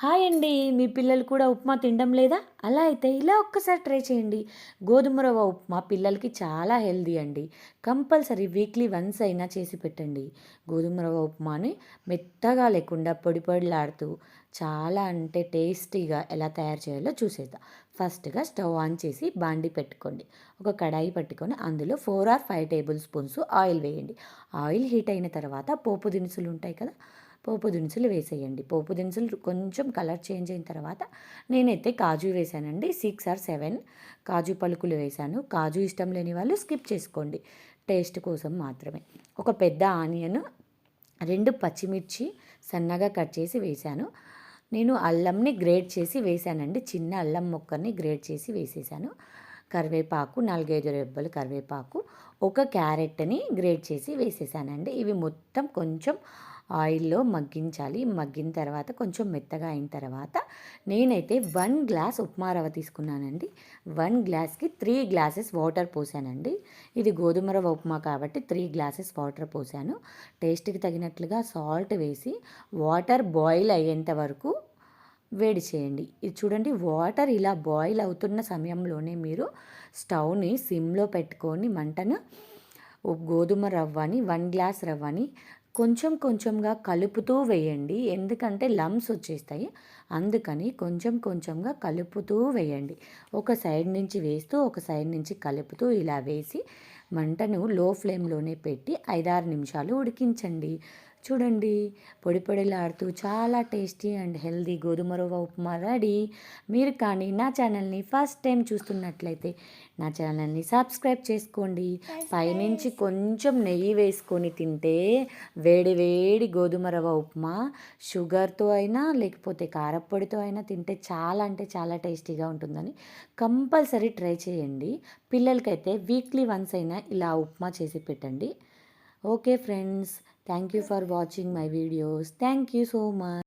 Hi అండి. మీ పిల్లలు కూడా ఉప్మా తినడం లేదా? అలా అయితే ఇలా ఒక్కసారి ట్రై చేయండి. గోధుమ రవ్వ ఉప్మా పిల్లలకి చాలా హెల్దీ అండి. కంపల్సరీ వీక్లీ వన్స్ అయినా చేసి పెట్టండి. గోధుమ రవ్వ ఉప్మాని మెత్తగా లేకుండా పొడి పొడిలాడుతూ చాలా అంటే టేస్టీగా ఎలా తయారు చేయాలో చూసేద్దాం. ఫస్ట్గా స్టవ్ ఆన్ చేసి బాండి పెట్టుకోండి. ఒక కడాయి పట్టుకొని అందులో four or five tablespoons oil వేయండి. ఆయిల్ హీట్ అయిన తర్వాత పోపు దినుసులు ఉంటాయి కదా? పోపు దినుసులు వేసేయండి. పోపు దినుసులు కొంచెం కలర్ చేంజ్ అయిన తర్వాత నేనైతే కాజు వేశానండి సిక్స్ ఆర్ సెవెన్ కాజు పలుకులు వేసాను. కాజు ఇష్టం లేని వాళ్ళు స్కిప్ చేసుకోండి. టేస్ట్ కోసం మాత్రమే. ఒక పెద్ద ఆనియన్ రెండు పచ్చిమిర్చి సన్నగా కట్ చేసి వేశాను నేను అల్లంని గ్రేడ్ చేసి వేశానండి చిన్న అల్లం మొక్కని గ్రేడ్ చేసి వేసేసాను. కరివేపాకు నాలుగైదు రెబ్బలు కరివేపాకు ఒక క్యారెట్ని గ్రేడ్ చేసి వేసేసానండి. ఇవి మొత్తం కొంచెం ఆయిల్లో మగ్గించాలి. మగ్గిన తర్వాత కొంచెం మెత్తగా అయిన తర్వాత నేనైతే వన్ గ్లాస్ ఉప్మా రవ్వ తీసుకున్నానండి. వన్ గ్లాస్కి త్రీ గ్లాసెస్ వాటర్ పోసానండి. ఇది గోధుమ రవ్వ ఉప్మా కాబట్టి త్రీ గ్లాసెస్ వాటర్ పోసాను. టేస్ట్కి తగినట్లుగా సాల్ట్ వేసి వాటర్ బాయిల్ అయ్యేంత వరకు వేడి చేయండి. ఇది చూడండి వాటర్ ఇలా బాయిల్ అవుతున్న సమయంలోనే మీరు స్టవ్ని సిమ్లో పెట్టుకొని మంటను గోధుమ రవ్వని వన్ గ్లాస్ రవ్వని కొంచెం కొంచెంగా కలుపుతూ వేయండి. ఎందుకంటే లమ్స్ వచ్చేస్తాయి. అందుకని కొంచెం కొంచెంగా కలుపుతూ వేయండి. ఒక సైడ్ నుంచి వేస్తూ ఒక సైడ్ నుంచి కలుపుతూ ఇలా వేసి మంటను లో ఫ్లేమ్లోనే పెట్టి ఐదారు నిమిషాలు ఉడికించండి. చూడండి పొడి పొడిలాడుతూ చాలా టేస్టీ అండ్ హెల్దీ గోధుమ రవ్వ ఉప్మా రెడీ. మీరు కానీ నా ఛానల్ని ఫస్ట్ టైం చూస్తున్నట్లయితే నా ఛానల్ని సబ్స్క్రైబ్ చేసుకోండి. పైనుంచి కొంచెం నెయ్యి వేసుకొని తింటే వేడి వేడి గోధుమ రవ్వ ఉప్మా షుగర్తో అయినా లేకపోతే కారప్పొడితో అయినా తింటే చాలా అంటే చాలా టేస్టీగా ఉంటుందని కంపల్సరీ ట్రై చేయండి. పిల్లలకైతే వీక్లీ వన్స్ అయినా ఇలా ఉప్మా చేసి పెట్టండి. Okay friends thank you for watching my videos. Thank you so much.